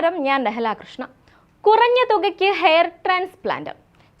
നമസ്കാരം ഞാൻ രഹല കൃഷ്ണ. കുറഞ്ഞ തുകയ്ക്ക് ഹെയർ ട്രാൻസ്പ്ലാന്റ്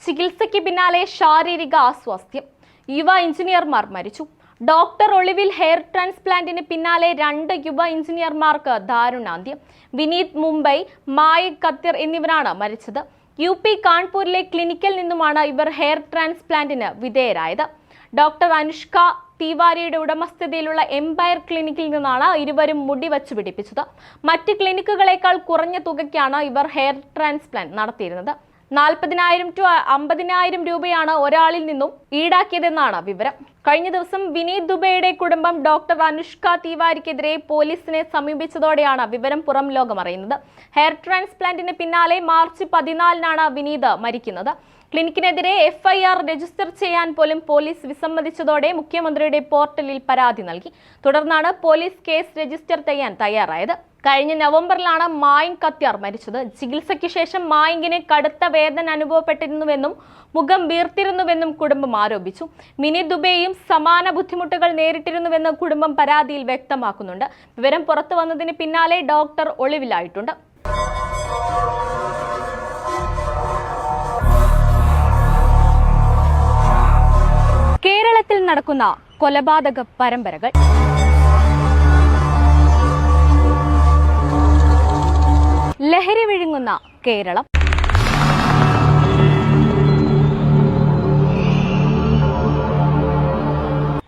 ചികിത്സയ്ക്ക് പിന്നാലെ ശാരീരിക അസ്വാസ്ഥ്യം. യുവ എഞ്ചിനീയർമാർ മരിച്ചു. ഡോക്ടർ ഒളിവിൽ ഹെയർ ട്രാൻസ്പ്ലാന്റിന് പിന്നാലെ രണ്ട് യുവ എഞ്ചിനീയർമാർക്ക് ദാരുണാന്ത്യം. വിനീത് മുംബൈ മായ് കത്തിർ എന്നിവരാണ് മരിച്ചത്. യു പി കാൺപൂരിലെ ക്ലിനിക്കിൽ നിന്നുമാണ് ഇവർ ഹെയർ ട്രാൻസ്പ്ലാന്റിന് വിധേയരായത്. ഡോക്ടർ അനുഷ്ക തിവാരിയുടെ ഉടമസ്ഥതയിലുള്ള എംപയർ ക്ലിനിക്കിൽ നിന്നാണ് ഇരുവരും മുടി വച്ചു പിടിപ്പിച്ചത്. മറ്റ് ക്ലിനിക്കുകളേക്കാൾ കുറഞ്ഞ തുകയ്ക്കാണ് ഇവർ ഹെയർ ട്രാൻസ്പ്ലാന്റ് നടത്തിയിരുന്നത്. നാൽപ്പതിനായിരം ടു അമ്പതിനായിരം രൂപയാണ് ഒരാളിൽ നിന്നും ഈടാക്കിയതെന്നാണ് വിവരം. കഴിഞ്ഞ ദിവസം വിനീത് ദുബൈയുടെ കുടുംബം ഡോക്ടർ അനുഷ്ക തിവാരിക്കെതിരെ പോലീസിനെ സമീപിച്ചതോടെയാണ് വിവരം പുറം ലോകം അറിയുന്നത് ഹെയർ ട്രാൻസ്പ്ലാന്റിന് പിന്നാലെ മാർച്ച് പതിനാലിനാണ് വിനീത് മരിക്കുന്നത്. ക്ലിനിക്കിനെതിരെ എഫ്ഐആർ രജിസ്റ്റർ ചെയ്യാൻ പോലും പോലീസ് വിസമ്മതിച്ചതോടെ മുഖ്യമന്ത്രിയുടെ പോർട്ടലിൽ പരാതി നൽകി. തുടർന്നാണ് പോലീസ് കേസ് രജിസ്റ്റർ ചെയ്യാൻ തയ്യാറായത്. കഴിഞ്ഞ നവംബറിലാണ് മായിങ് കത്യാർ മരിച്ചത്. ചികിത്സയ്ക്ക് ശേഷം മായിങ്ങിന് കടുത്ത വേദന അനുഭവപ്പെട്ടിരുന്നുവെന്നും മുഖം വീർത്തിരുന്നുവെന്നും കുടുംബം ആരോപിച്ചു. മിനി ദുബെയും സമാന ബുദ്ധിമുട്ടുകൾ നേരിട്ടിരുന്നുവെന്ന് കുടുംബം പരാതിയിൽ വ്യക്തമാക്കുന്നുണ്ട്. വിവരം പുറത്തു വന്നതിന് പിന്നാലെ ഡോക്ടർ ഒളിവിലായിട്ടുണ്ട്. നടക്കുന്ന കൊലപാതക പരമ്പരകൾ. ലഹരി വിഴുങ്ങുന്ന കേരളം.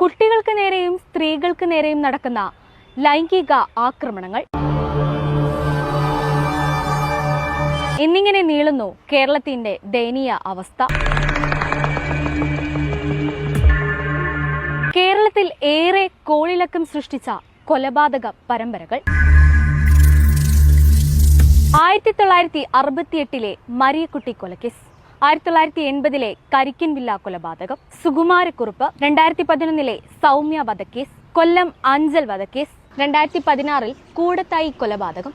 കുട്ടികൾക്ക് നേരെയും സ്ത്രീകൾക്ക് നേരെയും നടക്കുന്ന ലൈംഗിക ആക്രമണങ്ങൾ. എന്നിങ്ങനെ നീളുന്നു കേരളത്തിന്റെ ദയനീയ അവസ്ഥ. കേരളത്തിൽ ഏറെ കോളിളക്കം സൃഷ്ടിച്ച കൊലപാതക പരമ്പരകൾ. ആയിരത്തി തൊള്ളായിരത്തി അറുപത്തിയെട്ടിലെ മരിയക്കുട്ടി കൊലക്കേസ് ആയിരത്തി തൊള്ളായിരത്തി എൺപതിലെ കരിക്കിൻ വില്ല കൊലപാതകം സുകുമാരക്കുറുപ്പ് രണ്ടായിരത്തി പതിനൊന്നിലെ സൗമ്യ വധക്കേസ് കൊല്ലം അഞ്ചൽ വധക്കേസ് രണ്ടായിരത്തി പതിനാറിൽ കൂടത്തായി കൊലപാതകം.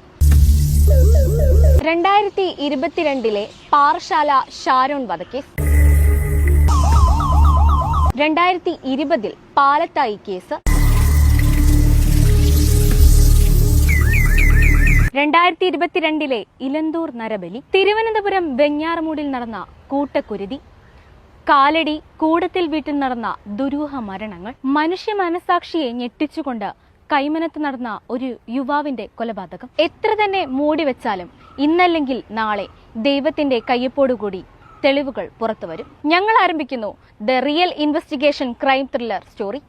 രണ്ടായിരത്തി ഇരുപത്തിരണ്ടിലെ പാറശാല ഷാരോൺ വധക്കേസ് രണ്ടായിരത്തി ഇരുപതിൽ പാലത്തായി കേസ്. രണ്ടായിരത്തി ഇരുപത്തിരണ്ടിലെ ഇലന്തൂർ നരബലി തിരുവനന്തപുരം വെഞ്ഞാറമൂടിൽ നടന്ന കൂട്ടക്കുരുതി കാലടി കൂടത്തിൽ വീട്ടിൽ നടന്ന ദുരൂഹ മരണങ്ങൾ മനുഷ്യ മനസാക്ഷിയെ ഞെട്ടിച്ചുകൊണ്ട് കൈമനത്ത് നടന്ന ഒരു യുവാവിന്റെ കൊലപാതകം. എത്ര തന്നെ മൂടിവെച്ചാലും ഇന്നല്ലെങ്കിൽ നാളെ ദൈവത്തിന്റെ കയ്യൊപ്പോടുകൂടി തെളിവുകൾ പുറത്തുവരും. ഞങ്ങൾ ആരംഭിക്കുന്നു. The real investigation crime thriller story.